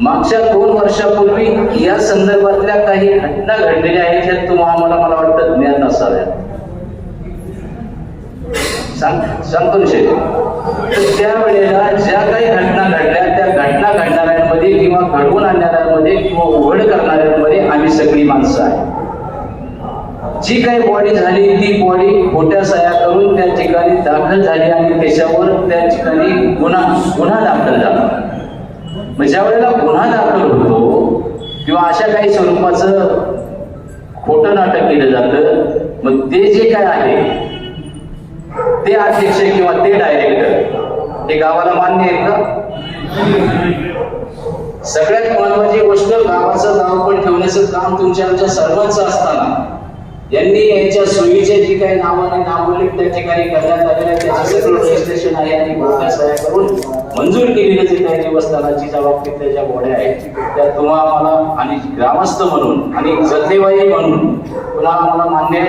मागच्या दोन वर्षापूर्वी या संदर्भातल्या काही घटना घडलेल्या आहेत ह्या तुम्हाला मला मला वाटतं ज्ञान असाव्या सांगतो विषय. त्यावेळेला ज्या काही घटना घडल्या त्या घटना घडणाऱ्यांमध्ये किंवा घडवून आणणाऱ्यांमध्ये किंवा उघड करणाऱ्यांमध्ये आम्ही सगळी माणसं आहे जी काही बॉडी झाली ती बॉडी खोट्या सया करून त्या ठिकाणी दाखल झाली आणि त्याच्यावर त्या ठिकाणी गुन्हा गुन्हा दाखल झाला. मग ज्या वेळेला गुन्हा दाखल होतो किंवा अशा काही स्वरूपाचं खोटं नाटक केलं जातं मग ते जे काय आहे ते अध्यक्ष किंवा ते डायरेक्टर हे गावाला मान्य आहेत का? सगळ्यात महत्वाची गोष्ट गावाचं नाव पण ठेवण्याचं काम तुमच्या आमच्या सर्वांचं असताना. यांनी यांच्या सोयीचे जी काही नावाने नामोल्लेख त्या ठिकाणी करण्यात आलेले आहे, त्याचं सगळं रजिस्ट्रेशन आहे आणि मोठ्या सह्या करून मंजूर केलेले जे काही देवस्थानाची ज्या बाबतीत ज्या बॉड्या आहेत त्या तुम्हा आम्हाला आणि ग्रामस्थ म्हणून आणि जथेबाई म्हणून तुम्हाला आम्हाला मान्य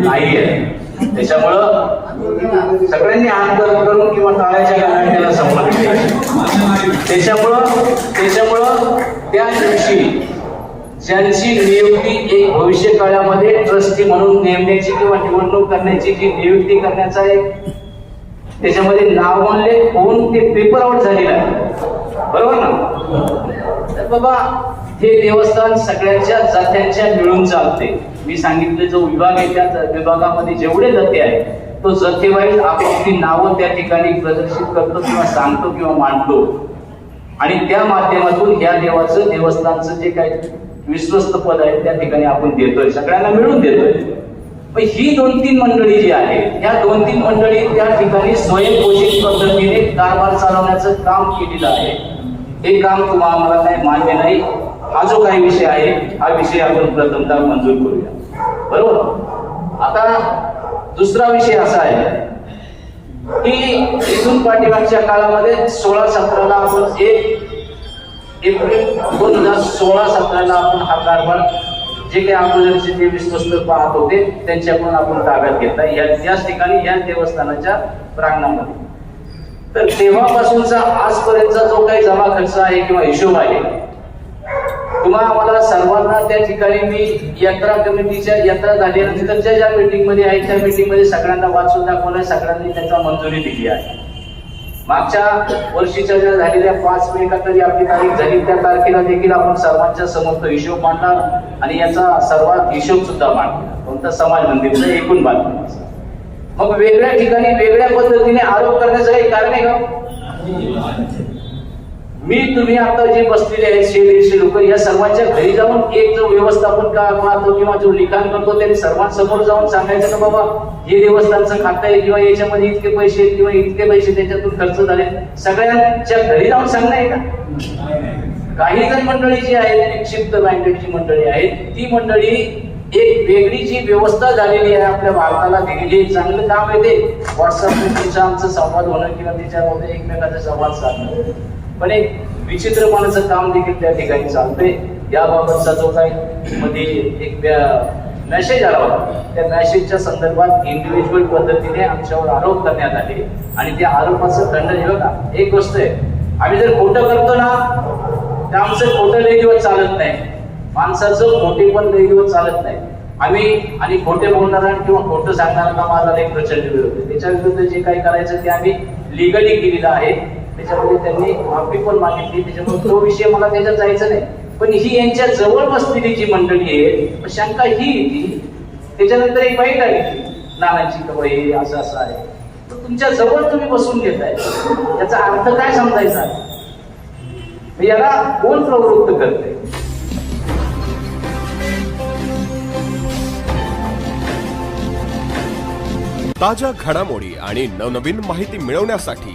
नाही आहे त्याच्यामुळं सगळ्यांनी हात करून किंवा टाळ्याच्या गाण्याने त्याला संमत. त्याच्यामुळं त्याच्यामुळं त्या दिवशी ज्यांची नियुक्ती एक भविष्य काळामध्ये ट्रस्टी म्हणून नेमण्याची किंवा निवडणूक करण्याची जी नियुक्ती करण्याचा एक त्याच्यामध्ये नाव म्हणले होऊन ते पेपर आउट झालेलं आहे. बरोबर ना? तर बाबा हे देवस्थान सगळ्यांच्या जात्यांच्या मिळून चालते. मी सांगितलं जो विभाग आहे त्या विभागामध्ये जेवढे जाते आहे तो जथेवाईज आपापली नावं त्या ठिकाणी प्रदर्शित करतो किंवा सांगतो किंवा मांडतो. आणि त्या माध्यमातून या देवाचं देवस्थानचं जे काही विश्वस्त पद आहे त्या ठिकाणी आपण देतोय सगळ्यांना मिळून देतोय. पण ही दोन तीन मंडळी जी आहे या दोन तीन मंडळी त्या ठिकाणी स्वयंघोषित पद्धतीने कारभार चालवण्याचं काम केलेलं आहे. हे काम तुम्हाला आम्हाला काही मान्य नाही. हा जो काही विषय आहे हा विषय आपण प्रथमतः मंजूर करूया. बरोबर? आता दुसरा विषय असा आहे की इथून पाठीमागच्या काळामध्ये सोळा सतराला आपण एक एप्रिल दोन हजार सोळा सतराला आपण हा कारभार जे काही अगोदरचे जे विश्वस्त पाहत होते त्यांच्याकडून आपण ताब्यात घेतला. या याच ठिकाणी या देवस्थानाच्या प्रांगणामध्ये. तर तेव्हापासूनचा आजपर्यंतचा जो काही जमा खर्च आहे किंवा हिशोब आहे किंवा आम्हाला सर्वांना त्या ठिकाणी मी यात्रा कमिटीच्या यात्रा झाल्यानंतरच्या ज्या मीटिंगमध्ये आहे त्या मीटिंगमध्ये सगळ्यांना वाचून दाखवलं सगळ्यांनी त्याचा मंजुरी दिली आहे. मागच्या वर्षीच्या ज्या झालेल्या पाच मे का तरी आपली तारीख झाली त्या तारखेला देखील आपण सर्वांच्या समोर तो हिशोब मांडणार आणि याचा सर्वात हिशोब सुद्धा मांडणार. कोणता समाज मंदिरचं एकूण बातमी मग वेगळ्या ठिकाणी वेगळ्या पद्धतीने आरोप करण्याचं काही कारण आहे का? मी तुम्ही आता जे बसलेले आहेत शे दीडशे लोक या सर्वांच्या घरी जाऊन एक जो व्यवस्थापन का पाहतो किंवा जो लिखाण करतो त्यांनी सर्वांसमोर जाऊन सांगायचं ना बाबा हे देवस्थानचं खातं आहे किंवा याच्यामध्ये इतके पैसे आहेत किंवा इतके पैसे त्याच्यातून खर्च झाले. सगळ्यांच्या घरी जाऊन सांगणं आहे का? काही जण मंडळी जी आहेत निक्षिप्त बँकेची मंडळी आहेत ती मंडळी एक वेगळी जी व्यवस्था झालेली आहे आपल्या भारताला दिलेली चांगलं काम येते व्हॉट्सअप व्हॉट्सअपने आमचा संवाद होणं किंवा त्याच्यामध्ये एकमेकांचा संवाद साधणं. पण एक विचित्रपणाचं काम देखील त्या ठिकाणी चालतंय. याबाबतचा जो काही मध्ये एक मेसेज आला होता त्या मेसेजच्या संदर्भात इंडिव्हिज्युअल पद्धतीने आमच्यावर आरोप करण्यात आले. आणि त्या आरोपाचं खंडन हे बघा एक गोष्ट आहे. आम्ही जर खोटं करतो ना तर आमचं खोटं लय दिवस चालत नाही. माणसाचं खोटे पण लय दिवस चालत नाही. आम्ही आणि खोटे बोलणारा किंवा खोटं सांगणारा माझा एक प्रचंड विरोध आहे त्याच्या विरुद्ध जे काही करायचं ते आम्ही लिगली केलेलं आहे. त्याच्यामध्ये त्यांनी माफी पण मागितली. त्याच्यामुळे तो विषय मला त्याच्यात जायचं नाही. पण ही यांच्या जवळ बसलेली जी मंडळी आहे शंका ही येते त्याच्यानंतर एक बाईट आली नानाची का असं असं आहे. तर तुमच्या जवळ तुम्ही बसून घेताय. याचा अर्थ काय समजायचा? याला कोण प्रवृत्त करते ताज्या घडामोडी आणि नवनवीन माहिती मिळवण्यासाठी